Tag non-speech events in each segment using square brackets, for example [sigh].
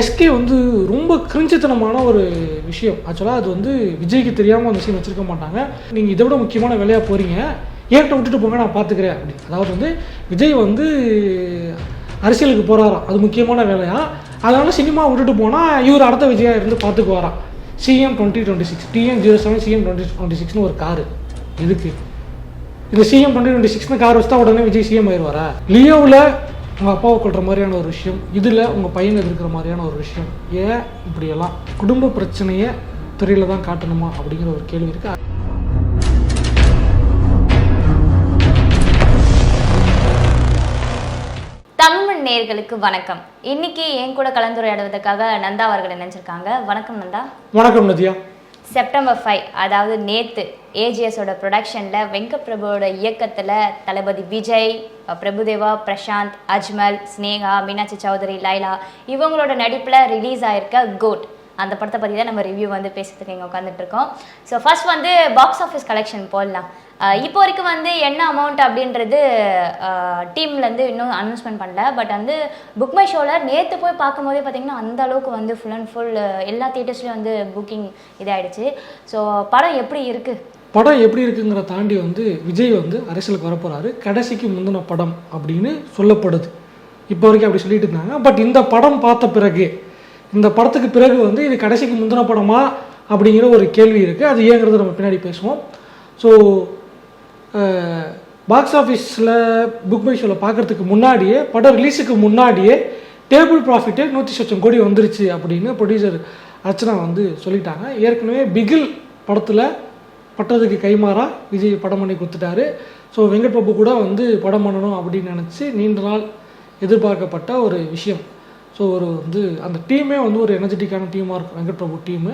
SK வந்து ரொம்ப கிரிஞ்சித்தனமான ஒரு விஷயம். ஆக்சுவலாக அது வந்து விஜய்க்கு தெரியாமல் அந்த சீன் வச்சிருக்க மாட்டாங்க. நீங்கள் இதை விட முக்கியமான வேலையாக போகிறீங்க ஏன்ட்ட விட்டுட்டு போங்க நான் பார்த்துக்கிறேன் அப்படி அதாவது வந்து விஜய் வந்து அரசியலுக்கு போகிறாராம் அது முக்கியமான வேலையாக அதனால் சினிமா விட்டுட்டு போனால் இவர் அடுத்த விஜயா இருந்து பார்த்துக்குவாராம் CM twenty twenty six TM zero seven CM twenty twenty சிக்ஸ்னு ஒரு காரு. எதுக்கு? இந்த சிஎம் டுவெண்ட்டி டுவெண்ட்டி சிக்ஸ்னு கார் வச்சா உடனே விஜய் சிஎம் ஆயிடுவாரா லியோவில் உங்கள் அப்பாவை கொள்கிற மாதிரியான ஒரு விஷயம் இதில் உங்கள் பையன் எதிர்க்கிற மாதிரியான ஒரு விஷயம். ஏன் இப்படியெல்லாம்? குடும்ப பிரச்சனையை திரையில தான் காட்டணுமா? அப்படிங்கிற ஒரு கேள்வி இருக்குது தமிழ் நேயர்களுக்கு வணக்கம். இன்னைக்கு என் கூட கலந்துரையாடுவதற்காக நந்தா அவர்கள் நினைச்சிருக்காங்க வணக்கம் நந்தா. வணக்கம் நதியா. செப்டம்பர் ஃபைவ் அதாவது நேற்று ஏஜிஎஸோட ப்ரொடக்ஷனில் வெங்கப்பிரபுவோட இயக்கத்தில் தளபதி விஜய் பிரபுதேவா பிரசாந்த் அஜ்மல் ஸ்னேகா மீனாட்சி சௌதரி லைலா இவங்களோட நடிப்பில் ரிலீஸ் ஆயிருக்க கோட் அந்த படத்தை பற்றி தான் நம்ம ரிவ்யூ வந்து பேசுறதுக்கு இங்கே உட்காந்துட்ருக்கோம் ஸோ ஃபர்ஸ்ட் வந்து பாக்ஸ் ஆஃபீஸ் கலெக்ஷன் போடலாம். இப்போ வரைக்கும் வந்து என்ன அமௌண்ட் அப்படின்றது டீம்லேருந்து இன்னும் அனௌன்ஸ்மெண்ட் பண்ணல. பட் வந்து புக் மை ஷோவில் நேற்று போய் பார்க்கும்போதே பார்த்தீங்கன்னா அந்த அளவுக்கு வந்து ஃபுல் அண்ட் ஃபுல் எல்லா தேட்டர்ஸ்லேயும் வந்து புக்கிங் இதாயிடுச்சு. ஸோ படம் எப்படி இருக்குது படம் எப்படி இருக்குங்கிற தாண்டி வந்து விஜய் வந்து அரசியலுக்கு வரப்போகிறாரு கடைசிக்கு முந்தின படம் அப்படின்னு சொல்லப்படுது. இப்போ வரைக்கும் அப்படி சொல்லிட்டு இருந்தாங்க. பட் இந்த படம் பார்த்த பிறகு இந்த படத்துக்கு பிறகு வந்து இது கடைசிக்கு முந்தின படமா அப்படிங்கிற ஒரு கேள்வி இருக்குது அது ஏங்கிறது நம்ம பின்னாடி பேசுவோம். ஸோ பாக்ஸ் ஆஃபீஸில் புக் மை ஷோவில் பார்க்குறதுக்கு முன்னாடியே படம் ரிலீஸுக்கு முன்னாடியே டேபிள் ப்ராஃபிட்டே நூற்றி லட்சம் கோடி வந்துருச்சு அப்படின்னு ப்ரொடியூசர் அர்ச்சனா வந்து சொல்லிட்டாங்க. ஏற்கனவே பிகில் படத்தில் பட்டதுக்கு கைமாறா விஜய் படம் பண்ணி கொடுத்துட்டாரு. ஸோ வெங்கட் பிரபு கூட வந்து படம் பண்ணணும் அப்படின்னு நினச்சி நீண்ட நாள் எதிர்பார்க்கப்பட்ட ஒரு விஷயம். ஸோ ஒரு வந்து அந்த டீமே வந்து ஒரு எனர்ஜெட்டிக்கான டீமாக இருக்கும். வெங்கட் பிரபு டீமு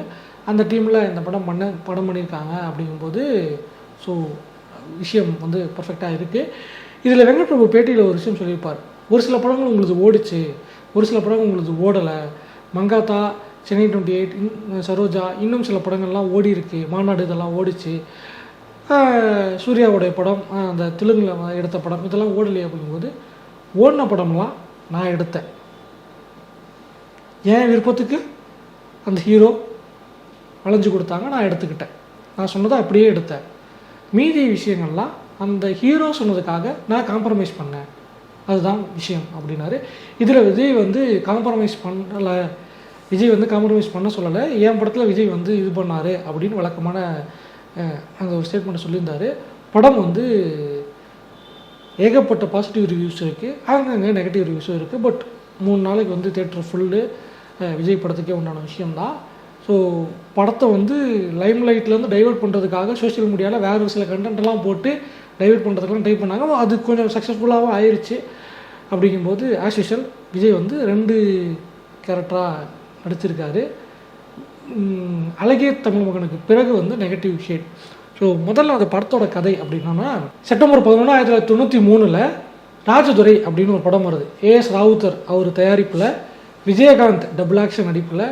அந்த டீமில் இந்த படம் பண்ண படம் பண்ணியிருக்காங்க அப்படிங்கும்போது ஸோ விஷயம் வந்து பர்ஃபெக்டாக இருக்குது இதில் வெங்கட் பிரபு பேட்டியில் ஒரு விஷயம் சொல்லியிருப்பார். ஒரு சில படங்கள் உங்களுக்கு ஓடிச்சு ஒரு சில படங்கள் உங்களுக்கு ஓடலை. மங்காத்தா சென்னை டுவெண்ட்டி எயிட் சரோஜா இன்னும் சில படங்கள்லாம் ஓடி இருக்கு. மாநாடு இதெல்லாம் ஓடிச்சு. சூர்யாவுடைய படம் அந்த தெலுங்கில் எடுத்த படம் இதெல்லாம் ஓடலையே அப்படிங்கும்போது ஓடின படம்லாம் நான் எடுத்தேன். என் விருப்பத்துக்கு அந்த ஹீரோ வளைஞ்சு கொடுத்தாங்க? நான் எடுத்துக்கிட்டேன். நான் சொன்னதை அப்படியே எடுத்தேன். மீதி விஷயங்கள்லாம் அந்த ஹீரோ சொன்னதுக்காக நான் காம்ப்ரமைஸ் பண்ணேன். அதுதான் விஷயம் அப்படின்னாரு. இதில் விஜய் வந்து காம்ப்ரமைஸ் பண்ணலை. விஜய் வந்து காம்ப்ரமைஸ் பண்ண சொல்லலை. என் படத்தில் விஜய் வந்து இது பண்ணார் அப்படின்னு வழக்கமான அந்த ஒரு ஸ்டேட்மெண்ட் சொல்லியிருந்தாரு. படம் வந்து ஏகப்பட்ட பாசிட்டிவ் ரிவ்யூஸ் இருக்குது அங்கங்கே நெகட்டிவ் ரிவ்யூஸும் இருக்குது பட் மூணு நாளைக்கு வந்து தேட்டர் ஃபுல்லு விஜய் படத்துக்கே உண்டான விஷயம்தான். ஸோ படத்தை வந்து லைம் லைட்லேருந்து டைவர்ட் பண்ணுறதுக்காக சோஷியல் மீடியாவில் வேறு ஒரு சில கண்டென்ட்லாம் போட்டு டைவெர்ட் பண்ணுறதுக்கெல்லாம் ட்ரை பண்ணாங்க. அது கொஞ்சம் சக்ஸஸ்ஃபுல்லாகவும் ஆயிடுச்சு அப்படிங்கும்போது ஆஸ் யூஷுவல் விஜய் வந்து ரெண்டு கேரக்டராக நடிச்சிருக்காரு. அழகிய தமிழ் மகனுக்கு பிறகு வந்து நெகட்டிவ் ஷேட் ஸோ முதல்ல அந்த படத்தோட கதை அப்படின்னா செப்டம்பர் பதினொன்று ஆயிரத்தி தொள்ளாயிரத்தி தொண்ணூற்றி மூணில் ராஜதுரை அப்படின்னு ஒரு படம் வருது. ஏஎஸ் ராவுத்தர் அவர் தயாரிப்பில் விஜயகாந்த் டபுள் ஆக்ஷன் நடிப்பில்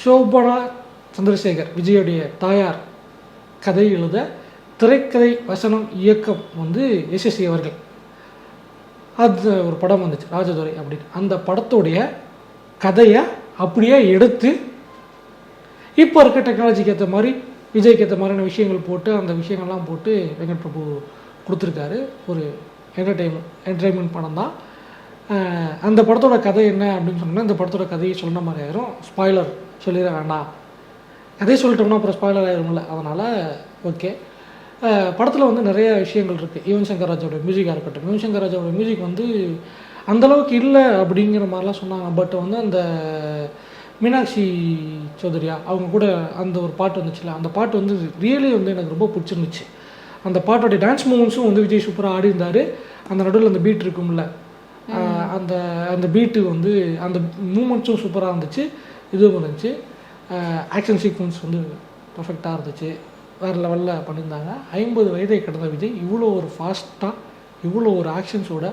ஷோபனா சந்திரசேகர் விஜயோடைய தாயார் கதை எழுத திரைக்கதை வசனம் இயக்கம் வந்து எஸ்எஸ்சி அவர்கள். அது ஒரு படம் வந்துச்சு ராஜதுரை அப்படின்னு. அந்த படத்துடைய கதையை அப்படியே எடுத்து இப்போ இருக்க டெக்னாலஜிக்கு ஏற்ற மாதிரி விஜய்க்கு ஏற்ற மாதிரியான விஷயங்கள் போட்டு அந்த விஷயங்கள்லாம் போட்டு வெங்கட் பிரபு கொடுத்துருக்காரு. ஒரு என்டர்டைன்மெண்ட் என்டர்டைன்மெண்ட் படம் தான் அந்த படத்தோட கதை என்ன அப்படின்னு சொன்னால் இந்த படத்தோட கதையை சொன்ன மாதிரி ஆயிரும். ஸ்பாய்லர் சொல்லிட வேண்டாம். கதையை சொல்லிட்டோம்னா அப்புறம் ஸ்பாய்லர் ஆயிரும்ல. அதனால் ஓகே படத்தில் வந்து நிறைய விஷயங்கள் இருக்குது யுவன் சங்கர் ராஜாவோட மியூசிக்காக இருக்கட்டும். யுவன் சங்கர் ராஜாவோட மியூசிக் வந்து அந்தளவுக்கு இல்லை அப்படிங்கிற மாதிரிலாம் சொன்னாங்க. பட் வந்து அந்த மீனாட்சி சௌதரியா அவங்க கூட அந்த ஒரு பாட்டு வந்துச்சுல அந்த பாட்டு வந்து ரியலி வந்து எனக்கு ரொம்ப பிடிச்சிருந்துச்சு. அந்த பாட்டோடைய டான்ஸ் மூமெண்ட்ஸும் வந்து விஜய் சூப்பராக ஆடி இருந்தார் அந்த நடுவில் அந்த பீட் இருக்கும்ல. அந்த அந்த பீட்டு வந்து அந்த மூமெண்ட்ஸும் சூப்பராக இருந்துச்சு இதுவும் இருந்துச்சு. ஆக்ஷன் சீக்வன்ஸ் வந்து பர்ஃபெக்டாக இருந்துச்சு. வேறு லெவலில் பண்ணியிருந்தாங்க. ஐம்பது வயதை கடந்த விஜய் இவ்வளோ ஒரு ஃபாஸ்ட்டாக இவ்வளோ ஒரு ஆக்ஷன்ஸோட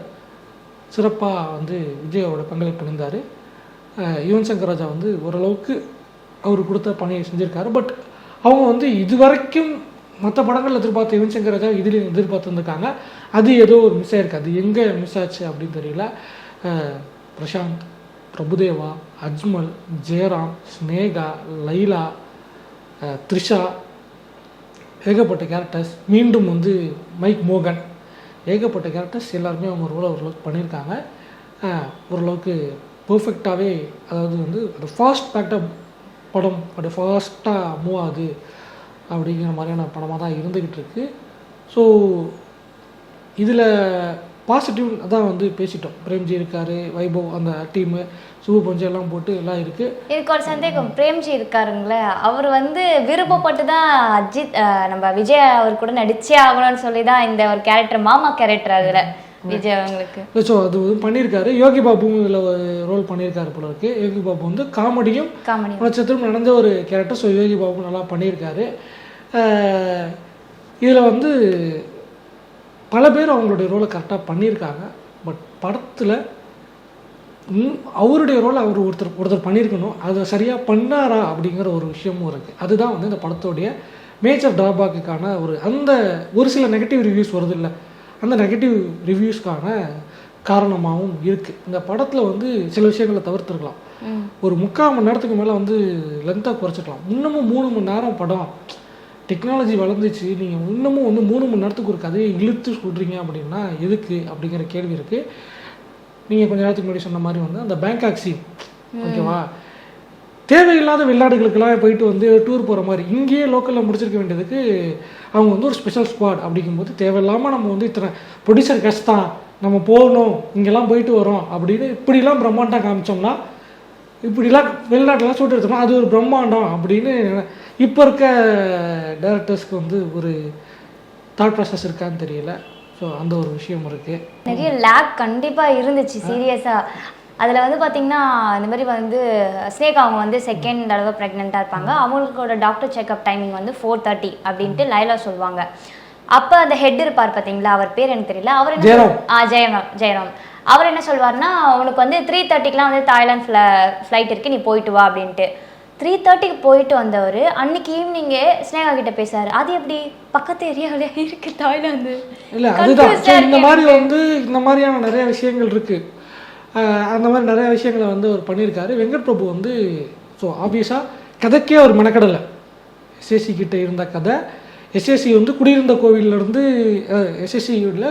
சிறப்பாக வந்து விஜயோட பங்களிப்பு பண்ணியிருந்தார் யுவன் சங்கர் ராஜா வந்து ஓரளவுக்கு அவர் கொடுத்த பணியை செஞ்சுருக்காரு. பட் அவங்க வந்து இது வரைக்கும் மற்ற படங்கள் எதிர்பார்த்த யுவன் சங்கர் ராஜா இதுலேயும் எதிர்பார்த்துருந்துருக்காங்க. அது ஏதோ ஒரு மிஸ் ஆயிருக்கு. அது எங்கே மிஸ் ஆச்சு அப்படின்னு தெரியல. பிரசாந்த் பிரபுதேவா அஜ்மல் ஜெயராம் ஸ்னேகா லைலா த்ரிஷா ஏகப்பட்ட கேரக்டர்ஸ் மீண்டும் வந்து மைக் மோகன். ஏகப்பட்ட கேரக்டர்ஸ் எல்லாருமே அவங்க ரோலை ஓரளவுக்கு பண்ணியிருக்காங்க. ஓரளவுக்கு பர்ஃபெக்டாகவே அதாவது வந்து அது ஃபாஸ்ட் பேக்டாக படம் அப்படி ஃபாஸ்ட்டாக மூவ் ஆகுது. அப்படிங்கிற மாதிரியான படமாக தான் இருந்துக்கிட்டு இருக்கு. ஸோ இதில் பாசிட்டிவ் அதான் வந்து பேசிட்டோம். பிரேம்ஜி இருக்கார் வைபவ் அந்த டீமு சுபு பஞ்சு எல்லாம் போட்டு எல்லாம் இருக்குது இதுக்கு ஒரு சந்தேகம் பிரேம்ஜி இருக்காருங்களே அவர் வந்து விருப்பப்பட்டு தான் அஜித் நம்ம விஜய் அவர் கூட நடிச்சே ஆகணும்னு சொல்லி தான் இந்த ஒரு கேரக்டர் மாமா கேரக்டர் அதில் விஜய் அவங்களுக்கு. ஸோ அது பண்ணியிருக்காரு. யோகி பாபுவும் இதில் ஒரு ரோல் பண்ணியிருக்காரு போல இருக்கு. யோகி பாபு வந்து காமெடியும் காமெடி நட்சத்திரம் நடந்த ஒரு கேரக்டர் ஸோ யோகி பாபு நல்லா பண்ணியிருக்காரு. இதில் வந்து பல பேர் அவங்களுடைய ரோலை கரெக்டாக பண்ணியிருக்காங்க. பட் படத்தில் அவருடைய ரோலை அவர் ஒருத்தர் ஒருத்தர் பண்ணியிருக்கணும். அதை சரியாக பண்ணாரா அப்படிங்கிற ஒரு விஷயமும் இருக்குது அதுதான் வந்து இந்த படத்தோடைய மேஜர் ட்ராபேக்குக்கான ஒரு அந்த ஒரு சில நெகட்டிவ் ரிவ்யூஸ் வருது இல்லை. அந்த நெகட்டிவ் ரிவ்யூஸ்க்கான காரணமாகவும் இருக்குது இந்த படத்தில் வந்து சில விஷயங்களை தவிர்த்துருக்கலாம். ஒரு முக்கால் மணி நேரத்துக்கு மேலே வந்து லென்த்தாக குறைச்சிக்கலாம். இன்னமும் மூணு மணி நேரம் படம் டெக்னாலஜி வளர்ந்துச்சு நீங்கள் இன்னமும் வந்து மூணு மணி நேரத்துக்கு ஒரு கதையை இழுத்து சொல்கிறீங்க அப்படின்னா எதுக்கு அப்படிங்கிற கேள்வி இருக்குது நீங்கள் கொஞ்ச நேரத்துக்கு முன்னாடி சொன்ன மாதிரி வந்து அந்த பேங்காக் சீன் ஓகேவா? தேவையில்லாத வெளிநாடுகளுக்கெல்லாம் போயிட்டு வந்து டூர் போகிற மாதிரி இங்கேயே லோக்கலில் முடிச்சிருக்க வேண்டியதுக்கு அவங்க வந்து ஒரு ஸ்பெஷல் ஸ்குவாட் அப்படிங்கும்போது தேவையில்லாமல் நம்ம வந்து இத்தனை ப்ரொடியூசர் கஷ்டம் நம்ம போகணும் இங்கெல்லாம் போயிட்டு வரோம் அப்படின்னு இப்படிலாம் பிரம்மாண்டம் காமிச்சோம்னா இப்படிலாம் வெளிநாட்டிலாம் ஷூட் எடுத்தோம்னா அது ஒரு பிரம்மாண்டம் அப்படின்னு இப்போ இருக்க டேரக்டர்ஸ்க்கு வந்து ஒரு தாட் ப்ராசஸ் இருக்கான்னு தெரியல. ஸோ அந்த ஒரு விஷயம் இருக்குது நிறைய லேக் கண்டிப்பாக இருந்துச்சு சீரியஸாக அதில் வந்து பார்த்தீங்கன்னா இந்த மாதிரி வந்து ஸ்னேக் அவங்க வந்து செகண்ட் தடவை ப்ரெக்னெண்ட்டாக இருப்பாங்க. அவங்களோட டாக்டர் செக்அப் டைமிங் வந்து ஃபோர் தேர்ட்டி அப்படின்ட்டு லைலா சொல்லுவாங்க. அப்போ அந்த ஹெட் இருப்பார் பார்த்தீங்களா அவர் பேர் எனக்கு தெரியல. அவர் என்ன ஜெயராம். ஜெயராம் ஜெயராம். அவர் என்ன சொல்வார்னா உனக்கு வந்து த்ரீ தேர்ட்டிக்கெலாம் வந்து தாய்லாந்து ஃப்ள ஃப்ளைட் இருக்கு நீ போயிட்டு வா அப்படின்ட்டு. த்ரீ தேர்ட்டிக்கு போயிட்டு வந்தவர் அன்னைக்கு ஈவினிங்கே ஸ்னேகா கிட்ட பேசாரு அது எப்படி? பக்கத்து ஏரியாவிலே இருக்கு தாய்லாந்து இல்லை அதுதான். இந்த இருக்கு மாதிரி வந்து இந்த மாதிரியான நிறைய விஷயங்கள் இருக்குது அந்த மாதிரி நிறைய விஷயங்களை வந்து அவர் பண்ணியிருக்காரு. வெங்கட் பிரபு வந்து ஸோ ஆப்வியஸாக கதைக்கே அவர் மெனக்கடலை. எஸ்எஸ்சி கிட்ட இருந்த கதை. எஸ்எஸ்சி வந்து குடியிருந்த கோவிலிருந்து எஸ்எஸ்சியில்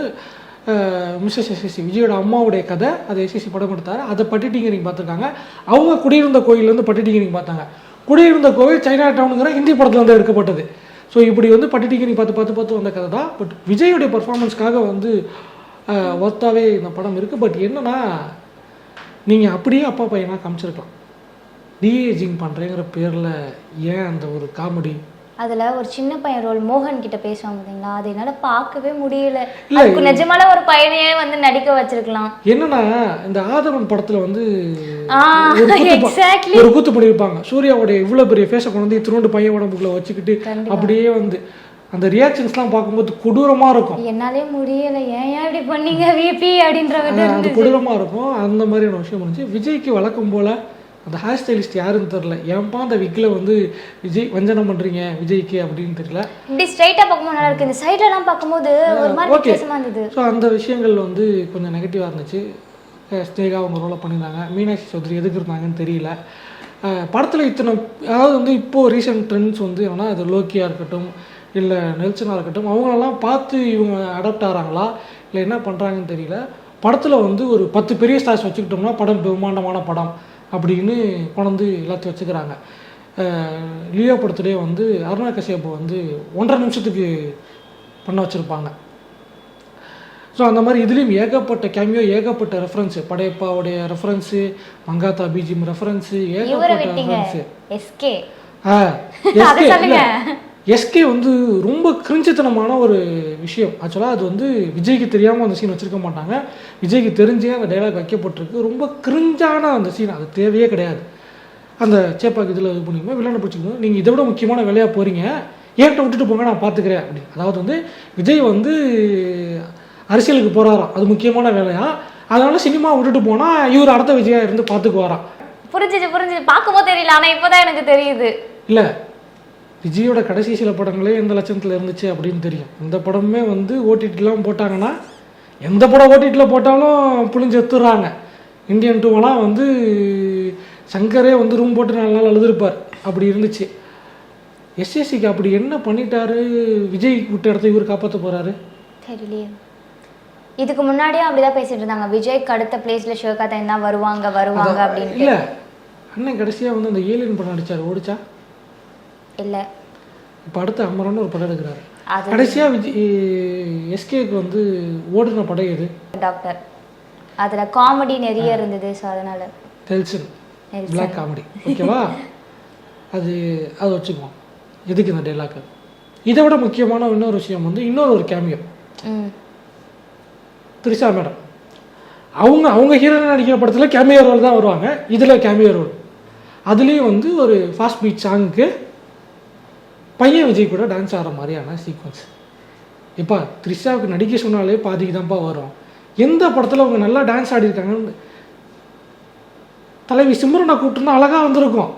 மிஸ்ஸஸ் எஸ்எஸ்சி விஜயோட அம்மாவுடைய கதை அதை எஸ்எஸ்சி படம் எடுத்தார். அதை பட்டிட்டிங்கரிங் பார்த்துருக்காங்க. அவங்க குடியிருந்த கோயிலேருந்து பட்டிட்டிங்கரிங் பார்த்தாங்க. குடியிருந்த கோவில் சைனா டவுனுங்கிற ஹிந்தி படத்தில் வந்து எடுக்கப்பட்டது. ஸோ இப்படி வந்து பட்டிட்டிங்கரிங் பார்த்து பார்த்து பார்த்து வந்த கதை தான். பட் விஜயோடைய பர்ஃபார்மன்ஸ்க்காக வந்து ஒர்த்தாகவே இந்த படம் இருக்குது பட் என்னன்னா நீங்கள் அப்படியே அப்பா பையனாக காமிச்சிருக்கலாம். டிஏஜிங் பண்ணுறேங்கிற பேரில் ஏன் அந்த ஒரு காமெடி அதுல ஒரு சின்ன பையன் ரோல் மோகன் கிட்ட பேசுவாங்க பாத்தீங்களா? அது என்னால பார்க்கவே முடியல. அதுக்கு நிஜமான ஒரு பையனையே வந்து நடிக்க வச்சிருக்கலாம். என்னன்னா இந்த ஆதவன் படத்துல வந்து ஒரு கூத்து பண்ணியிருப்பாங்க. சூர்யாவுடைய இவ்வளவு பெரிய ஃபேஸை கொண்டு வந்து இத்தினோண்டு பையன் உடம்புக்குள்ள வச்சுக்கிட்டு அப்படியே வந்து அந்த ரியாக்ஷன்ஸ்லாம் பார்க்கும்போது கொடூரமா இருக்கும். என்னாலே முடியல. ஏன் இப்படி பண்ணீங்க? விபி அப்படின்ற கொடூரமா இருக்கும். அந்த மாதிரியான விஷயம் இருந்துச்சு. விஜய்க்கு வழக்கம் போல அந்த ஹேர் ஸ்டைலிஸ்ட் யாருன்னு தெரில ஏன்பா அந்த விக்கில் வந்து விஜய் வஞ்சனம் பண்றீங்க விஜய்க்கு அப்படின்னு தெரியல. இப்படி ஸ்ட்ரைட்டா பார்க்கும்போது நல்லா இருக்கு. இந்த சைட்ல எல்லாம் பார்க்கும்போது ஒரு மாதிரி ஓகே வித்தியாசமா இருந்தது. ஸோ அந்த விஷயங்கள் வந்து கொஞ்சம் நெகட்டிவாக இருந்துச்சு. ஸ்னேகா அவங்க ரோலை பண்ணியிருந்தாங்க. மீனாட்சி சௌத்ரி எதுக்கு இருந்தாங்கன்னு தெரியல. படத்தில் இத்தனை அதாவது வந்து இப்போது ரீசெண்ட் ட்ரெண்ட்ஸ் வந்து என்னன்னா அது லோக்கியாக இருக்கட்டும் இல்லை நெல்சனாக இருக்கட்டும் அவங்களெல்லாம் பார்த்து இவங்க அடாப்ட் ஆகிறாங்களா இல்லை என்ன பண்ணுறாங்கன்னு தெரியல. படத்தில் வந்து ஒரு பத்து பெரிய ஸ்டார்ஸ் வச்சுக்கிட்டோம்னா படம் பிரம்மாண்டமான படம். அப்படின்னு கொண்டு எல்லாத்தையும் வச்சுக்கிறாங்க. லியோ படத்துலேயே வந்து அருணா கஷ்யப் வந்து ஒன்றரை நிமிஷத்துக்கு பண்ண வச்சுருப்பாங்க. ஸோ அந்த மாதிரி இதுலேயும் ஏகப்பட்ட கேமியோ ஏகப்பட்ட ரெஃபரன்ஸு படையப்பாவுடைய ரெஃபரன்ஸு மங்காத்தா பிஜிஎம் ரெஃபரன்ஸு ஏகப்பட்ட ரெஃபரன்ஸு எஸ்கே ஆ [laughs] எஸ்கே. எஸ்கே வந்து ரொம்ப கிரிஞ்சித்தனமான ஒரு விஷயம். ஆக்சுவலாக அது வந்து விஜய்க்கு தெரியாமல் அந்த சீன் வச்சுருக்க மாட்டாங்க. விஜய்க்கு தெரிஞ்சே அந்த டைலாக் வைக்கப்பட்டிருக்கு. ரொம்ப கிரிஞ்சான அந்த சீன் அது தேவையே கிடையாது. அந்த சேப்பாக்கு இதில் இது பண்ணிக்கோங்க வில்லனை பிடிச்சிக்கணும் நீங்கள் இதை விட முக்கியமான வேலையாக போகிறீங்க ஏன்ட்ட விட்டுட்டு போங்க நான் பார்த்துக்கிறேன் அப்படி அதாவது வந்து விஜய் வந்து அரசியலுக்கு போகிறாராம் அது முக்கியமான வேலையா? அதனால சினிமா விட்டுட்டு போனால் இவர் அடுத்த விஜயா இருந்து பார்த்துக்குவாராம் புரிஞ்சுச்சு புரிஞ்சுச்சு. பார்க்கும்போது தெரியல ஆனா இப்போதான் எனக்கு தெரியுது. இல்லை. விஜயோட கடைசி சில படங்களே எந்த லட்சணத்தில் இருந்துச்சு அப்படின்னு தெரியும். இந்த படமே வந்து ஓடிடிலாம் போட்டாங்கன்னா எந்த படம் ஓடிடியில் போட்டாலும் புளிஞ்சு எடுத்துடுறாங்க இந்தியன் டூவெல்லாம் வந்து சங்கரே வந்து ரூம் போட்டு நாலு நாள் அழுதுருப்பார். அப்படி இருந்துச்சு. எஸ்எஸ்சிக்கு அப்படி என்ன பண்ணிட்டாரு? விஜய் விட்ட இடத்த இவர் காப்பாற்ற போறாரு? தெரியலையே. இதுக்கு முன்னாடியும் அப்படிதான் பேசிட்டு இருந்தாங்க. விஜய்க்கு அடுத்த பிளேஸ்ல சிவகார்த்திகேயன் தான் வருவாங்க வருவாங்க அப்படின்னு இல்ல. அண்ணன் கடைசியா வந்து அந்த ஏலியன் படம் நடிச்சாரு. ஓடிச்சா? இல்ல. இப்போ அடுத்து அமரன் ஒரு படம் எடுக்கிறாரு. அது கடைசியா விஜய் எஸ்கேக்கு வந்து ஓடுன படம் எது? டாக்டர். அதுல காமெடி நிறைய இருந்தது ஸோ அதனால. டெல்சன். பிளாக் காமெடி ஓகேவா? அது அதை வச்சுக்குவோம். எதுக்கு இந்த டைலாக் இதை விட முக்கியமான இன்னொரு விஷயம் வந்து இன்னொரு ஒரு கேமியோ த்ரிஷா மேடம். அவங்க அவங்க ஹீரோயின் நடிக்கிற படத்தில் கேமியோ ரோல் தான் வருவாங்க. இதில் கேமியோ ரோல் அதுலேயும் வந்து ஒரு ஃபாஸ்ட் பீட் சாங்க்கு பையன் விஜய் கூட டான்ஸ் ஆடுற மாதிரியான சீக்வன்ஸ் எப்பா த்ரிஷாவுக்கு நடிக்க சொன்னாலே பாதிக்கு தான்ப்பா வரும். எந்த படத்தில் அவங்க நல்லா டான்ஸ் ஆடிருக்காங்கன்னு தலைவி சிம்ரனை கூப்பிட்டுருந்தா அழகாக வந்திருக்கும்.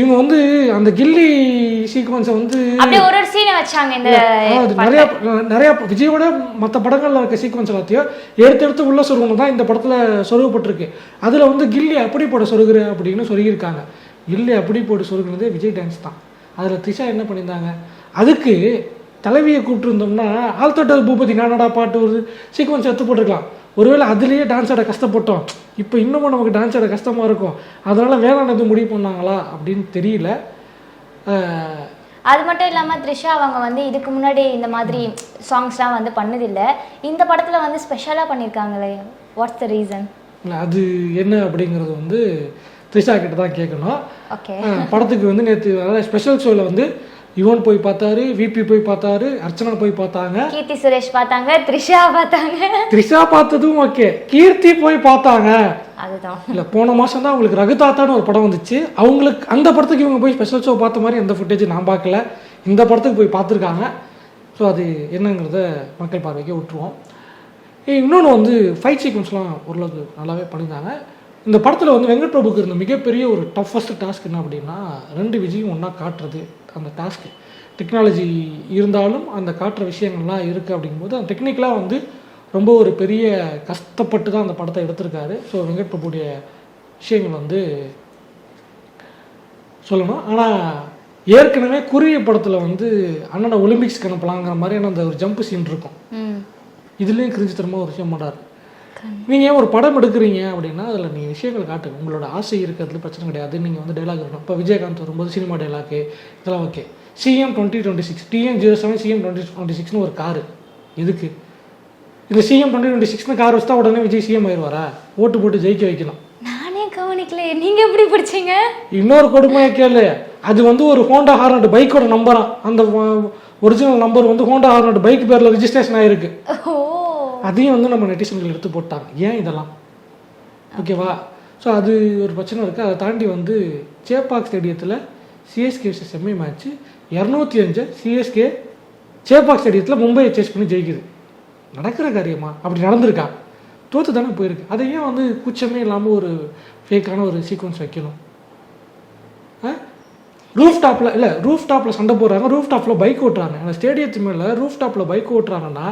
இவங்க வந்து அந்த கில்லி சீக்வன்ஸை வந்து அப்படியே ஒரு ஒரு சீனை வச்சாங்க இந்த அதாவது நிறைய நிறைய விஜயோட மற்ற படங்கள்ல இருக்க சீக்வன்ஸ் எல்லாத்தையும் எடுத்து எடுத்து உள்ள சொருகணும் தான் இந்த படத்துல சொருகப்பட்டிருக்கு. அதுல வந்து கில்லி அப்படி போட சொருகுற அப்படின்னு சொல்லியிருக்காங்க. கில்லி அப்படி போட்டு சொருகுனதே விஜய் டான்ஸ் தான். அதுல த்ரிஷா என்ன பண்ணியிருந்தாங்க? அதுக்கு தலைவியை கூப்பிட்டுருந்தோம்னா ஆல்தோட்டல் பூபதி நானடா பாட்டு ஒரு சீக்வன்ஸ் எடுத்து போட்டிருக்கலாம். ஒருவேளை அதுலேயே டான்ஸ் ஆட கஷ்டப்பட்டோம். இப்போ இன்னமும் நமக்கு டான்ஸ் ஆட கஷ்டமா இருக்கும். அதனால வேளாண் எதுவும் முடிவு பண்ணாங்களா அப்படின்னு தெரியல. அது மட்டும் இல்லாம த்ரிஷா அவங்க வந்து இதுக்கு முன்னாடி இந்த மாதிரி சாங்ஸ்லாம் வந்து பண்ணதில்லை. இந்த படத்துல வந்து ஸ்பெஷலா பண்ணியிருக்காங்களே. வாட்ஸ் த ரீசன் இல்ல, அது என்ன அப்படிங்கிறது வந்து த்ரிஷா கிட்ட தான் கேட்கணும். படத்துக்கு வந்து நேற்று அதாவது ஸ்பெஷல் ஷோவில் வந்து யுவன் போய் பார்த்தாரு விபி போய் பார்த்தாரு அர்ச்சனா போய் பார்த்தாங்க. கீர்த்தி சுரேஷ் பார்த்தாங்க த்ரிஷா பார்த்தாங்க. த்ரிஷா பார்த்ததும் ஓகே. கீர்த்தி போய் பார்த்தாங்க. அதுதான். இல்லை போன மாதம் தான் அவங்களுக்கு ரகுதாத்தான்னு ஒரு படம் வந்துச்சு. அவங்களுக்கு அந்த படத்துக்கு இவங்க போய் ஸ்பெஷல் ஷோ பார்த்த மாதிரி எந்த ஃபுட்டேஜ் நான் பார்க்கல. இந்த படத்துக்கு போய் பார்த்துருக்காங்க. ஸோ அது என்னங்கிறத மக்கள் பார்வைக்கு விட்டுருவோம். இன்னொன்று வந்து ஃபைட் சீக்வன்ஸ்லாம் ஓரளவுக்கு நல்லாவே பண்ணியிருந்தாங்க. இந்த படத்தில் வந்து வெங்கட் பிரபுக்கு இருந்த மிகப்பெரிய ஒரு டஃபஸ்ட் டாஸ்க் என்ன அப்படின்னா ரெண்டு விஜயும் ஒன்றா காட்டுறது அந்த டாஸ்க்கு டெக்னாலஜி இருந்தாலும் அந்த காட்டுற விஷயங்கள்லாம் இருக்குது அப்படிங்கும்போது அந்த டெக்னிக்கலாக வந்து ரொம்ப ஒரு பெரிய கஷ்டப்பட்டு தான் அந்த படத்தை எடுத்திருக்காரு. ஸோ வெங்கட் பிரபுடைய விஷயங்கள் வந்து சொல்லணும். ஆனால் ஏற்கனவே குருவிய படத்தில் வந்து அண்ணனை ஒலிம்பிக்ஸ்க்கு அனுப்பலாங்கிற மாதிரியான அந்த ஒரு ஜம்ப் சீன் இருக்கும். இதுலேயும் கிரிஞ்சித்தனமாக ஒரு விஷயம் பண்ணுறாரு நீங்கள் ஏன் ஒரு படம் எடுக்கிறீங்க அப்படின்னா அதில் நீங்கள் விஷயங்கள் காட்டுங்க. உங்களோட ஆசை இருக்கிறதுல பிரச்சனை கிடையாது. நீங்கள் வந்து டைலாக் இருக்கணும் இப்போ விஜயகாந்த் வரும்போது சினிமா டைலாக்கு இதெல்லாம் okay CM twenty twenty six TN zero seven CM twenty twenty சிக்ஸ்னு ஒரு காரு. எதுக்கு? இந்த சிஎம் டுவெண்ட்டி டுவெண்ட்டி சிக்ஸ்னு கார் வச்சா உடனே விஜய் சிஎம் ஆயிடுவாரா ஓட்டு போட்டு ஜெயிக்க வைக்கலாம். நானே கவனிக்கல நீங்க எப்படி பிடிச்சீங்க? இன்னொரு கொடுமையை கேளு. அது வந்து ஒரு ஹோண்டா ஹார்னட் பைக்கோட நம்பரா அந்த ஒரிஜினல் நம்பர் வந்து ஹோண்டா ஹார்னட் பைக் பேரில் ரிஜிஸ்ட்ரேஷன் ஆயிருக்கு. ஓ அதையும் வந்து நம்ம நெட்டிசன்கள் எடுத்து போட்டாங்க. ஏன் இதெல்லாம்? ஓகேவா? ஸோ அது ஒரு பிரச்சனை இருக்குது அதை தாண்டி வந்து சேப்பாக் ஸ்டேடியத்தில் சிஎஸ்கே செம்மை மேட்ச்சு இரநூத்தி அஞ்சு சிஎஸ்கே சேப்பாக் ஸ்டேடியத்தில் மும்பையை சேஸ் பண்ணி ஜெயிக்குது. நடக்கிற காரியமா? அப்படி நடந்திருக்கா? தோற்று தானே போயிருக்கு. அதை ஏன் வந்து கூச்சமே இல்லாமல் ஒரு ஃபேக்கான ஒரு சீக்வன்ஸ் வைக்கணும்? ரூஃப் டாப்பில் இல்லை ரூஃப் டாப்பில் சண்டை போடுறாங்க. ரூஃப் டாப்பில் பைக் ஓட்டுறாங்க. அந்த ஸ்டேடியத்து மேலே ரூஃப் டாப்பில் பைக் ஓட்டுறாங்கன்னா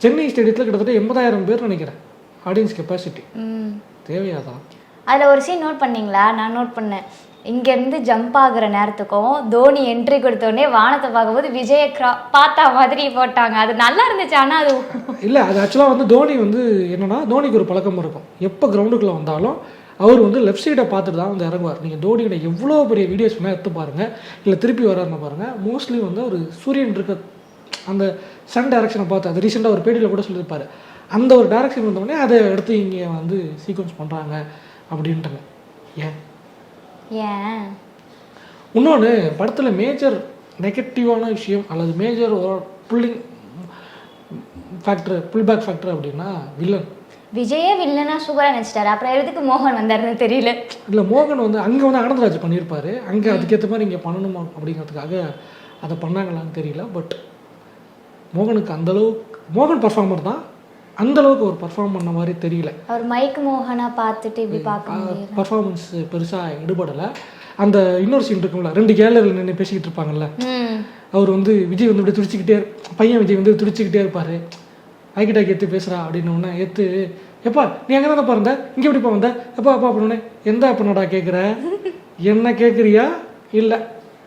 சென்னை ஸ்டேடியத்தில் கிட்டத்தட்ட எண்பதாயிரம் பேர் நினைக்கிறேன் ஆடியன்ஸ் கெப்பாசிட்டி ம். தேவையாதான் அதில் ஒரு சீன் நோட் பண்ணீங்களா? நான் நோட் பண்ணேன். இங்கேருந்து ஜம்ப் ஆகுற நேரத்துக்கும் தோனி என்ட்ரி கொடுத்தோடனே வானத்தை பார்க்கும்போது விஜய கிரா பார்த்தா மாதிரி போட்டாங்க. அது நல்லா இருந்துச்சு ஆனால் அது இல்லை அது ஆக்சுவலாக வந்து தோனி வந்து என்னன்னா தோனிக்கு ஒரு பழக்கம் இருக்கும். எப்போ கிரவுண்டுக்குள்ளே வந்தாலும் அவர் வந்து லெஃப்ட் சைடை பார்த்துட்டு தான் வந்து இறங்குவார். நீங்கள் தோனியோட எவ்வளோ பெரிய வீடியோஸ் வேணால் எடுத்து பாருங்கள் இல்லை திருப்பி வராருன்னு பாருங்கள் மோஸ்ட்லி வந்து ஒரு சூரியன் இருக்க அந்த சன் டைரக்ஷனை பார்த்து அது ரீசெண்டாக ஒரு பேடியில் கூட சொல்லியிருப்பாரு. அந்த ஒரு டைரக்ஷன் வந்தோடனே அதை எடுத்து இங்கே வந்து சீக்வன்ஸ் பண்ணுறாங்க அப்படின்ட்டாங்க ஏன்? ஏன்? இன்னொன்று படத்தில் மேஜர் நெகட்டிவான விஷயம் அல்லது major pulling factor pull back factor அப்படின்னா வில்லன் விஜயே வில்லனா சூப்பராக நினச்சிட்டாரு அப்புறம் எதுக்கு மோகன் வந்தாருன்னு தெரியல. இல்லை மோகன் வந்து அங்கே வந்து ஆனந்தராஜ் பண்ணியிருப்பாரு. அங்கே அதுக்கேற்ற மாதிரி இங்கே பண்ணணுமா அப்படிங்கிறதுக்காக அதை பண்ணாங்களான்னு தெரியல பட் மோகனுக்கு அந்த அளவுக்கு மோகன் பர்ஃபார்மர் தான். அந்த அளவுக்கு ஒரு பர்ஃபார்ம் பண்ண மாதிரி தெரியல. அவர் மைக் மோகனா பார்த்துட்டு இப்படி பார்க்க பர்ஃபார்மன்ஸ் பெருசாக ஈடுபடலை. அந்த இன்னொரு சீன் இருக்கும்ல ரெண்டு கேலரியில் நின்று பேசிக்கிட்டு இருப்பாங்கல்ல. அவர் வந்து விஜய் வந்து இப்படி துடிச்சிக்கிட்டே பையன் விஜய் வந்து துடிச்சிக்கிட்டே இருப்பார். ஐக்கிட்டாக்கி ஏற்று பேசுகிறா அப்படின்னு ஏற்று எப்பா நீ எங்கே தானே பிறந்த இங்கே எப்படிப்பா வந்த? எப்பா அப்பா அப்படின்னே எந்த அப்பனடா கேட்குற என்ன கேட்குறியா இல்லை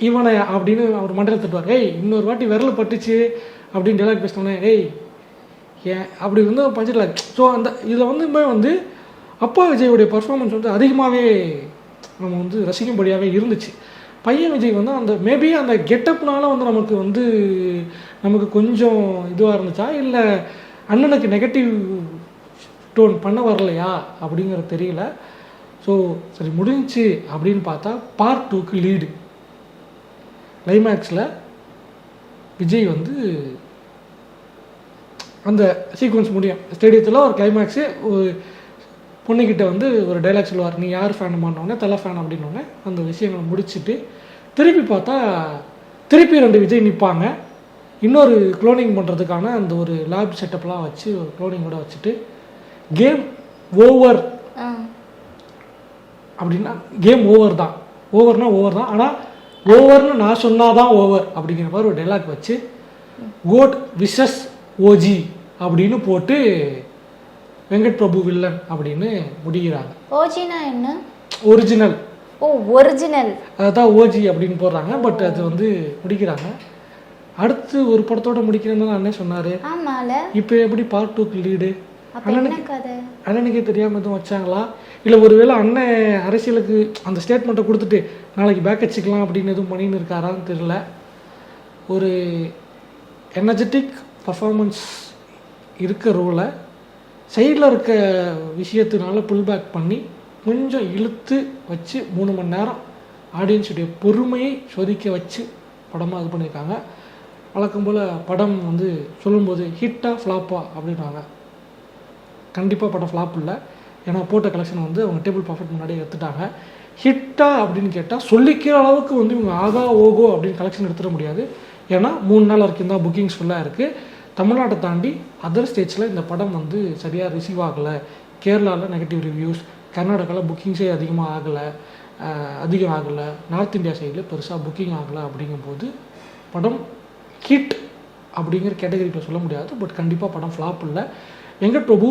இவனை அப்படின்னு அவர் மண்டல தட்டுவார். ஏய் இன்னொரு வாட்டி விரல் பட்டுச்சு. அப்படின்னு டெலாக் பேசினோன்னே ஏய் ஏன் அப்படி வந்து பஞ்சிடலாம் ஸோ அந்த இதில் வந்துமே வந்து அப்பா விஜயோடைய பர்ஃபார்மன்ஸ் வந்து அதிகமாகவே நம்ம வந்து ரசிக்கும்படியாகவே இருந்துச்சு. பையன் விஜய் வந்து அந்த மேபி அந்த கெட்டப்னால வந்து நமக்கு வந்து நமக்கு கொஞ்சம் இதுவாக இருந்துச்சா? இல்லை அண்ணனுக்கு நெகட்டிவ் டோன் பண்ண வரலையா? அப்படிங்கிறது தெரியல. ஸோ சரி முடிஞ்சு அப்படின்னு பார்த்தா பார்ட் டூக்கு லீடு கிளைமேக்ஸில் விஜய் வந்து அந்த சீக்வன்ஸ் முடியும். ஸ்டேடியத்தில் ஒரு கிளைமேக்ஸு ஒரு பொண்ணுக்கிட்ட வந்து ஒரு டைலாக் சொல்லுவார் நீ யார் ஃபேன் பண்ணோடனே தலை ஃபேன் அப்படின்னோடனே அந்த விஷயங்களை முடிச்சுட்டு திருப்பி பார்த்தா திருப்பி ரெண்டு விஜய் நிற்பாங்க இன்னொரு க்ளோனிங் பண்ணுறதுக்கான அந்த ஒரு லேப் செட்டப்லாம் வச்சு ஒரு க்ளோனிங்கோட வச்சுட்டு கேம் ஓவர் அப்படின்னா கேம் ஓவர் தான். ஓவர்னா ஓவர் தான். ஆனால் ஓவர்னு நான் சொன்னாதான் ஓவர் அப்படிங்கிற மாதிரி ஒரு டைலாக் வச்சு கோட் விசஸ் ஓஜி அப்படின்னு போட்டு வெங்கட் பிரபு வில்லன் அப்படின்னு முடிகிறாங்க. ஓஜினா என்ன? ஒரிஜினல் ஓ ஒரிஜினல் அதான் ஓஜி அப்படின்னு போடுறாங்க பட் அது வந்து முடிக்கிறாங்க. அடுத்து ஒரு படத்தோட முடிக்கிறேன்னு தான் அண்ணன் சொன்னார். இப்போ எப்படி பார்ட் டூக்கு லீடு அண்ணனுக்கே தெரியாமல் எதுவும் வச்சாங்களா? இல்லை ஒருவேளை அண்ணன் அரசியலுக்கு அந்த ஸ்டேட்மெண்ட்டை கொடுத்துட்டு நாளைக்கு பேக் வச்சுக்கலாம் அப்படின்னு எதுவும் பண்ணின்னு இருக்காரான்னு தெரியல. ஒரு எனர்ஜெட்டிக் பர்ஃபார்மன்ஸ் இருக்க ரோலை சைடில் இருக்க விஷயத்தினால புல் பேக் பண்ணி கொஞ்சம் இழுத்து வச்சு மூணு மணி நேரம் ஆடியன்ஸுடைய பொறுமையை சோதிக்க வச்சு படமாக இது பண்ணியிருக்காங்க. வழக்கம் போல் படம் வந்து சொல்லும்போது ஹிட்டா ஃப்ளாப்பா அப்படின்றாங்க. கண்டிப்பாக படம் ஃப்ளாப் இல்லை. ஏன்னா போட்ட கலெக்ஷன் வந்து அவங்க டேபிள் ப்ராஃபிட் முன்னாடியே எடுத்துட்டாங்க. ஹிட்டா அப்படின்னு கேட்டால் சொல்லிக்கிற அளவுக்கு வந்து இவங்க ஆகா ஓகோ அப்படின்னு கலெக்ஷன் எடுத்துட முடியாது. ஏன்னா மூணு நாள் வரைக்கும் தான் புக்கிங்ஸ் ஃபுல்லாக இருக்குது தமிழ்நாட்டை தாண்டி அதர் ஸ்டேட்ஸில் இந்த படம் வந்து சரியாக ரிசீவ் ஆகலை. கேரளாவில் நெகட்டிவ் ரிவ்யூஸ் கர்நாடகாவில் புக்கிங்ஸே அதிகமாக ஆகலை அதிகம் ஆகலை. நார்த் இந்தியா சைடில் பெருசாக புக்கிங் ஆகலை அப்படிங்கும்போது படம் ஹிட் அப்படிங்கிற கேட்டகரியில் சொல்ல முடியாது. பட் கண்டிப்பாக படம் ஃப்ளாப் இல்லை. வெங்கட் பிரபு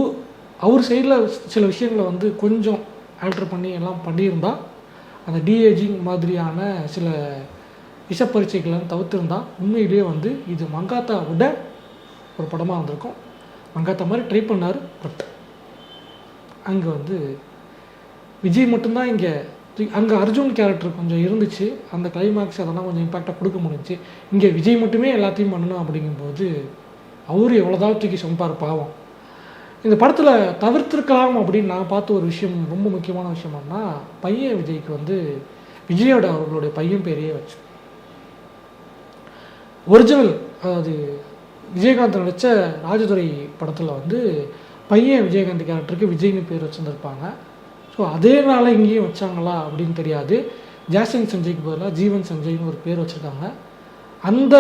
அவர் சைடில் சில விஷயங்களை வந்து கொஞ்சம் ஆல்டர் பண்ணி எல்லாம் பண்ணியிருந்தா அந்த டிஏஜிங் மாதிரியான சில விஷப்பரீட்சைகளை தவிர்த்திருந்தா உண்மையிலேயே வந்து இது மங்காத்தா விட ஒரு படமாக வந்திருக்கும். அங்காத்த மாதிரி ட்ரை பண்ணார் பட் அங்கே வந்து விஜய் மட்டும்தான் இங்கே. அங்கே அர்ஜுன் கேரக்டர் கொஞ்சம் இருந்துச்சு. அந்த கிளைமாக்ஸ் அதெல்லாம் கொஞ்சம் இம்பேக்டாக கொடுக்க முடிஞ்சுச்சு. இங்கே விஜய் மட்டுமே எல்லாத்தையும் பண்ணணும் அப்படிங்கும்போது அவரு எவ்வளோதான் தூக்கி சம்பார் பாவம். இந்த படத்தில் தவிர்த்திருக்கலாம் அப்படின்னு நான் பார்த்த ஒரு விஷயம் ரொம்ப முக்கியமான விஷயம்னா பையன் விஜய்க்கு வந்து விஜயோட அவர்களுடைய பையன் பேரையே வச்சு. ஒரிஜினல் அதாவது விஜயகாந்த் நடித்த ராஜதுரை படத்தில் வந்து பையன் விஜயகாந்த் கேரக்டருக்கு விஜய்னு பேர் வச்சுருந்துருப்பாங்க. ஸோ அதே நாளில் இங்கேயும் வச்சாங்களா அப்படின்னு தெரியாது. ஜாசன் சஞ்சய்க்கு பதிலாக ஜீவன் சஞ்சய்னு ஒரு பேர் வச்சுருக்காங்க. அந்த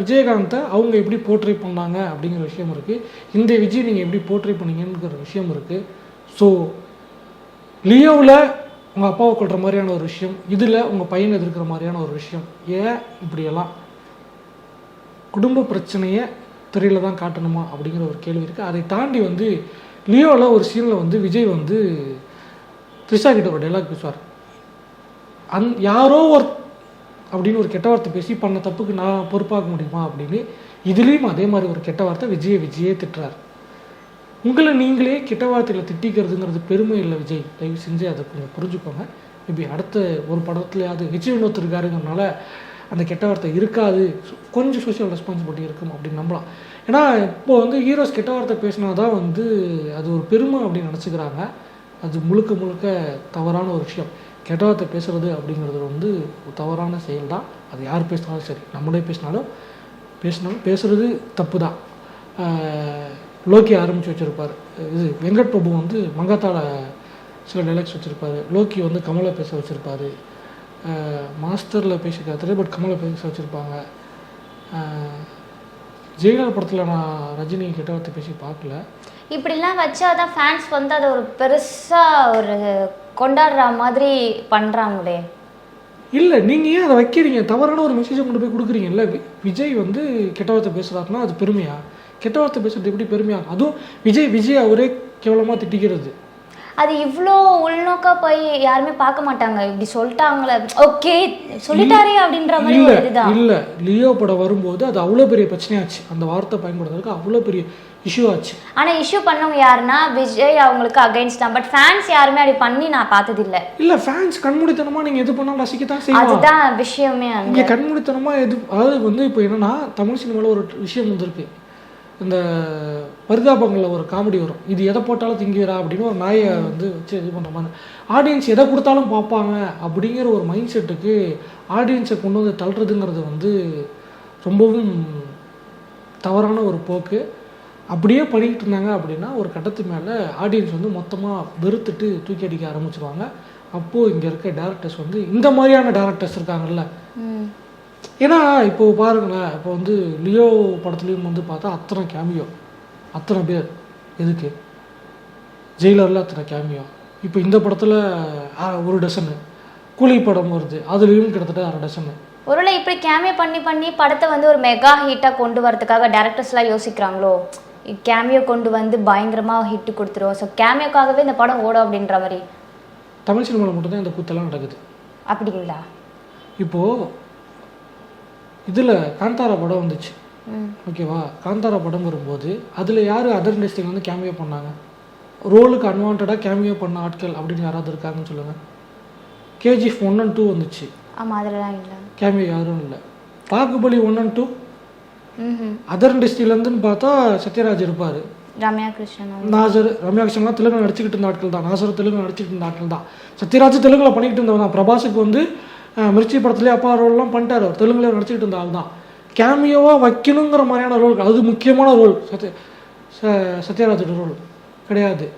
விஜயகாந்தை அவங்க எப்படி போர்ட்ரை பண்ணாங்க அப்படிங்கிற விஷயம் இருக்குது இந்த விஜய் நீங்கள் எப்படி போர்ட்ரை பண்ணீங்கிற விஷயம் இருக்குது ஸோ லியோவில் உங்கள் அப்பாவை கொள்கிற மாதிரியான ஒரு விஷயம் இதில் உங்கள் பையனை எதிர்க்கிற மாதிரியான ஒரு விஷயம். ஏன் இப்படியெல்லாம்? குடும்ப பிரச்சனையை திரையில் தான் காட்டணுமா அப்படிங்கிற ஒரு கேள்வி இருக்குது அதை தாண்டி வந்து லியோவில் ஒரு சீனில் வந்து விஜய் வந்து த்ரிஷா கிட்ட ஒரு டைலாக் பேசுவார். அந் யாரோ ஒரு அப்படின்னு ஒரு கெட்ட வார்த்தை பேசி பண்ண தப்புக்கு நான் பொறுப்பாக முடியுமா அப்படின்னு இதுலேயும் அதே மாதிரி ஒரு கெட்ட வார்த்தை விஜயை விஜயே திட்டுறார். உங்களை நீங்களே கெட்ட வார்த்தையில் திட்டிக்கிறதுங்கிறது பெருமை இல்லை விஜய். தயவு செஞ்சு அதை கொஞ்சம் புரிஞ்சுக்கோங்க. மேபி அடுத்த ஒரு படத்துலையாவது விஜய் வினோத் இருக்காருங்கிறனால அந்த கெட்ட வார்த்தை இருக்காது. கொஞ்சம் சோஷியல் ரெஸ்பான்சிபிலிட்டி இருக்கும் அப்படின்னு நம்பலாம். ஏன்னா இப்போ வந்து ஹீரோஸ் கெட்ட வார்த்தை பேசினா தான் வந்து அது ஒரு பெருமை அப்படின்னு நினச்சிக்கிறாங்க. அது முழுக்க முழுக்க தவறான ஒரு விஷயம். கெட்ட வார்த்தை பேசுறது அப்படிங்கிறது வந்து தவறான செயல் தான் அது யார் பேசினாலும் சரி நம்மளே பேசினாலும் பேசினாலும் பேசுறது தப்பு தான் லோக்கி ஆரம்பித்து வச்சுருப்பார். இது வெங்கட் பிரபு வந்து மங்காத்தால சில டைலாக்ஸ் வச்சுருப்பாரு. லோக்கி வந்து கமலை பேச வச்சுருப்பாரு. மாஸ்டரில் பேசியிருக்காரு பட் கமலை பேச வச்சுருப்பாங்க. ஜெயிலர் படத்தில் நான் ரஜினி கெட்ட வார்த்தை பேசி பார்க்கல. இப்படிலாம் வச்சாதான் ஃபேன்ஸ் வந்து அதை ஒரு பெருசா ஒரு கொண்டாடுற மாதிரி பண்றாங்களே. இல்லை நீங்கள் ஏன் அதை வைக்கிறீங்க? தவறான ஒரு மெசேஜை கொண்டு போய் கொடுக்குறீங்கல்ல? வி- விஜய் வந்து கெட்ட வார்த்தை பேசுகிறாருன்னா அது பெருமையா? கெட்ட வார்த்தை பேசுறது எப்படி பெருமையாக அதுவும் விஜய் விஜய் அவரே கேவலமாக திட்டிக்கிறது. அது இவ்வளோ உள்நோக்கா போய் யாருமே பார்க்க மாட்டாங்க. இப்படி சொல்லிட்டாங்களே. ஓகே சொல்லிட்டாரே அப்படின்ற மாதிரி ஒரு இதுதான். இல்ல. லியோ படம் வரும்போது அது அவ்வளோ பெரிய பிரச்சனையாச்சு. அந்த வார்த்தை பயன்படுத்துறதுக்கு அவ்வளோ பெரிய இஷ்யூ ஆச்சு. ஆனா இஷ்யூ பண்ணவங்க யாருன்னா விஜய் அவங்களுக்கு அகைன்ஸ்ட் தான். பட் ஃபேன்ஸ் யாருமே அப்படி பண்ணி நான் பார்த்தது இல்ல ஃபேன்ஸ் கண்மூடித்தனமா நீங்க எது பண்ணாலும் ரசிக்கத்தான் செய்வாங்க. அதுதான் விஷயமே இங்க கண்மூடித்தனமா எது அதாவது வந்து இப்போ என்னன்னா தமிழ் சினிமாவில் ஒரு விஷயம் வந்திருக்கு. இந்த பரிதாபங்களில் ஒரு காமெடி வரும். இது எதை போட்டாலும் திங்கிறா அப்படின்னு ஒரு நாயை வந்து வச்சு இது பண்ணுற மாதிரி. ஆடியன்ஸ் எதை கொடுத்தாலும் பார்ப்பாங்க அப்படிங்கிற ஒரு மைண்ட் செட்டுக்கு ஆடியன்ஸை கொண்டு வந்து தள்ளுறதுங்கிறது வந்து ரொம்பவும் தவறான ஒரு போக்கு. அப்படியே பண்ணிக்கிட்டு இருந்தாங்க அப்படின்னா ஒரு கட்டத்து மேலே ஆடியன்ஸ் வந்து மொத்தமாக வெறுத்துட்டு தூக்கி அடிக்க ஆரம்பிச்சிருவாங்க. அப்போது இங்கே இருக்க டேரக்டர்ஸ் வந்து இந்த மாதிரியான டேரக்டர்ஸ் இருக்காங்கல்ல. ஏன்னா இப்போ பாருங்களேன் இப்போ வந்து லியோ படத்துலேயும் வந்து பார்த்தா அத்தனை கேமியோ அத்தனை பேர். எதுக்கு? ஜெயிலரில் அத்தனை கேமியோ இப்போ இந்த படத்தில் ஒரு டசனு கூலி படம் வருது. அதுலேயும் கிட்டத்தட்ட அரை டசனு ஒருவேளை இப்படி கேமியோ பண்ணி பண்ணி படத்தை வந்து ஒரு மெகா ஹிட்டா கொண்டு வரதுக்காக டேரக்டர்ஸ்லாம் யோசிக்கிறாங்களோ? கேமியோ கொண்டு வந்து பயங்கரமா ஹிட் கொடுத்துரும் ஸோ கேமியோக்காகவே இந்த படம் ஓடும் அப்படின்ற மாதிரி. தமிழ் சினிமாவில் மட்டும்தான் இந்த கூத்தெல்லாம் நடக்குது. அப்படிங்களா? இப்போது இதில் காந்தாரா படம் வந்துச்சு. ஓகேவா? காந்தாரா படம் வரும்போது அதில் யார் அதர் இண்டஸ்ட்ரியில் வந்து கேமியோ பண்ணாங்க? ரோலுக்கு அன்வான்டாக கேமியோ பண்ண ஆட்கள் அப்படின்னு யாராவது இருக்காங்கன்னு சொல்லுங்கள் கேஜிஎஃப் ஒன் அண்ட் டூ வந்துச்சு. ஆமா அதுலலாம் இல்லை. கேமியோ யாரும் இல்லை. Baahubali one and two other இண்டஸ்ட்ரியிலேருந்துன்னு பார்த்தா சத்யராஜ் இருப்பார். ரம்யா கிருஷ்ணன். நாசர் ரம்யா கிருஷ்ணன்லாம் தெலுங்கு நடிச்சுக்கிட்டு இருந்த ஆட்கள் தான். நாசர் தெலுங்கு நடிச்சுக்கிட்டு இருந்த ஆட்கள் தான். சத்யராஜ் தெலுங்குல பண்ணிக்கிட்டு இருந்தவங்க தான். பிரபாஸுக்கு வந்து மிர்ச்சி படத்துலேயே அப்பா ரோல்லாம் பண்ணிட்டாரு. அவர் தெலுங்குல நடிச்சுக்கிட்டு இருந்த ஆள் தான் கேமியோவாக வைக்கணுங்கிற மாதிரியான ரோல் அது முக்கியமான ரோல். சத்ய ச- சத்யராஜோட ரோல் கிடையாது.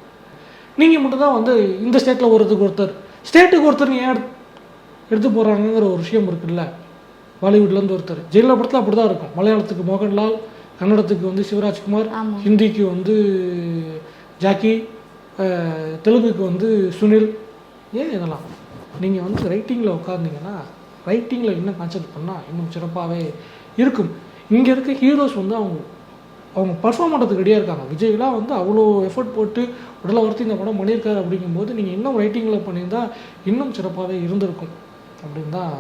நீங்கள் மட்டும்தான் வந்து இந்த ஸ்டேட்டில் ஒருத்தருக்கு ஒருத்தர். ஸ்டேட்டுக்கு ஒருத்தர் ஏன் எடுத்து- எடுத்து போகிறாங்கங்கிற ஒரு விஷயம் இருக்குல்ல. பாலிவுட்லேருந்து ஒருத்தர். ஜெயிலர் படத்தில் அப்படி தான் இருக்கும். மலையாளத்துக்கு மோகன்லால் கன்னடத்துக்கு வந்து சிவராஜ்குமார். ஹிந்திக்கு வந்து ஜாக்கி தெலுங்குக்கு வந்து சுனில். ஏன் இதெல்லாம்? நீங்கள் வந்து ரைட்டிங்கில் உட்காந்தீங்கன்னா ரைட்டிங்கில் இன்னும் கான்சென்ட் பண்ணால் இன்னும் சிறப்பாகவே இருக்கும். இங்கே இருக்க ஹீரோஸ் வந்து அவங்க அவங்க பர்ஃபார்ம் பண்ணுறதுக்கு ரெடியாக இருக்காங்க. விஜய்லாம் வந்து அவ்வளோ எஃபர்ட் போட்டு உடலை ஒருத்தி இந்த படம் பண்ணியிருக்காரு அப்படிங்கும்போது நீங்கள் இன்னும் ரைட்டிங்கில் பண்ணியிருந்தால் இன்னும் சிறப்பாகவே இருந்திருக்கும். அப்படின்னு தான்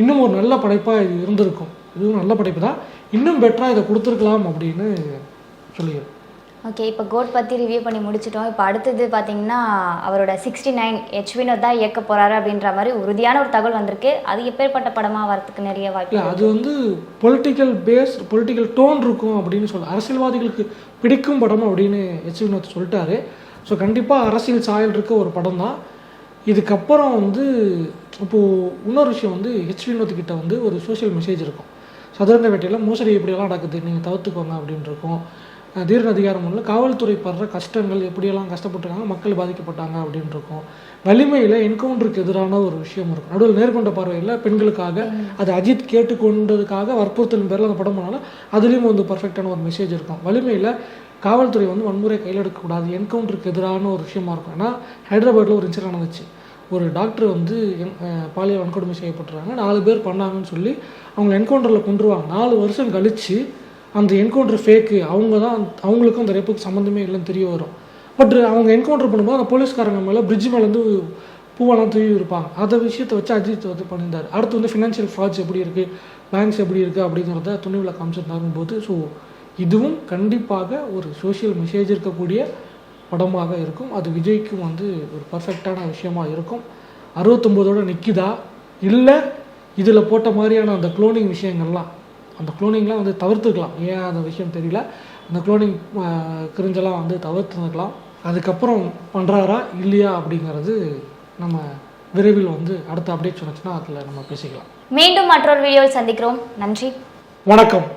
இன்னும் ஒரு நல்ல படைப்பாக இது இருந்திருக்கும். இதுவும் நல்ல படைப்பு தான். இன்னும் பெட்டராக இதை கொடுத்துருக்கலாம் அப்படின்னு சொல்லிடுறேன் ஓகே இப்போ கோட் பற்றி ரிவ்யூ பண்ணி முடிச்சிட்டோம். இப்போ அடுத்தது பார்த்தீங்கன்னா அவரோட சிக்ஸ்டி நைன் ஹெச் வினோத் தான் இயக்க போகிறாரு அப்படின்ற மாதிரி உறுதியான ஒரு தகவல் வந்திருக்கு. அது எப்பேற்பட்ட படமாக வரதுக்கு நிறைய வாய்ப்பு அது வந்து பொலிட்டிக்கல் பேஸ் பொலிட்டிக்கல் டோன் இருக்கும் அப்படின்னு சொல்ல. அரசியல்வாதிகளுக்கு பிடிக்கும் படம் அப்படின்னு எச் வினோத் சொல்லிட்டாரு. ஸோ கண்டிப்பாக அரசியல் சாயல் இருக்க ஒரு படம் தான். இதுக்கப்புறம் வந்து இப்போது இன்னொரு விஷயம் வந்து ஹெச் வினோத் கிட்ட வந்து ஒரு சோஷியல் மெசேஜ் இருக்கும். சதுரங்க வேட்டையில் மோசடி எப்படியெல்லாம் நடக்குது. நீங்கள் தவிர்த்துக்கோங்க அப்படின்னு இருக்கும். தீர்க்க அதிகாரம் ஒன்றில் காவல்துறை படுற கஷ்டங்கள் எப்படியெல்லாம் கஷ்டப்பட்டிருக்காங்க மக்கள் பாதிக்கப்பட்டாங்க அப்படின்னு இருக்கும். வலிமையில் என்கவுண்டருக்கு எதிரான ஒரு விஷயம் இருக்கும். நடுவில் நேர்கொண்ட பார்வையில் பெண்களுக்காக அது அஜித் கேட்டுக்கொண்டதுக்காக வற்புறுத்தலின் பேரில் அந்த படம் பண்ணாலும் அதுலேயும் வந்து பர்ஃபெக்டான ஒரு மெசேஜ் இருக்கும். வலிமையில் காவல்துறை வந்து வன்முறை கையில் எடுக்கக்கூடாது என்கவுண்டருக்கு எதிரான ஒரு விஷயமா இருக்கும். ஏன்னா ஹைதராபாத்தில் ஒரு இன்சிடென்ட் நடந்துச்சு. ஒரு டாக்டர் வந்து பாலியல் வன்கொடுமை செய்யப்பட்டுறாங்க நாலு பேர் பண்ணாங்கன்னு சொல்லி அவங்க என்கவுண்டரில் கொண்டுருவாங்க நாலு வருஷம் கழிச்சு அந்த என்கவுண்டர் ஃபேக்கு அவங்க தான் அவங்களுக்கும் அந்த ரேப்புக்கு சம்மந்தமே இல்லைன்னு தெரிய வரும். பட் அவங்க என்கவுண்டர் பண்ணும்போது அந்த போலீஸ்காரங்க மேலே பிரிட்ஜ் மேலேருந்து பூவெல்லாம் தூவி இருப்பாங்க. அதை விஷயத்தை வச்சு அஜித் வந்து பண்ணியிருந்தார். அடுத்து வந்து ஃபினான்ஷியல் ஃப்ராட்ஸ் எப்படி இருக்குது பேங்க்ஸ் எப்படி இருக்குது அப்படிங்கிறத துணிவில் காமிச்சிருந்தாங்க போது ஸோ இதுவும் கண்டிப்பாக ஒரு சோஷியல் மெசேஜ் இருக்கக்கூடிய படமாக இருக்கும். அது விஜய்க்கும் வந்து ஒரு பர்ஃபெக்டான விஷயமாக இருக்கும். அறுபத்தொம்போதோட நிற்கிதா இல்லை இதில் போட்ட மாதிரியான அந்த குளோனிங் விஷயங்கள்லாம் அந்த குளோனிங்லாம் வந்து தவிர்த்துக்கலாம் ஏன் அந்த விஷயம் தெரியல. அந்த குளோனிங் கிரிஞ்செல்லாம் வந்து தவிர்த்துக்கலாம் அதுக்கப்புறம் பண்ணுறாரா இல்லையா அப்படிங்கிறது நம்ம விரைவில் வந்து அடுத்த அப்டேட் சொன்னுச்சுன்னா அதில் நம்ம பேசிக்கலாம். மீண்டும் மற்றொரு வீடியோவில் சந்திக்கிறோம். நன்றி. வணக்கம்.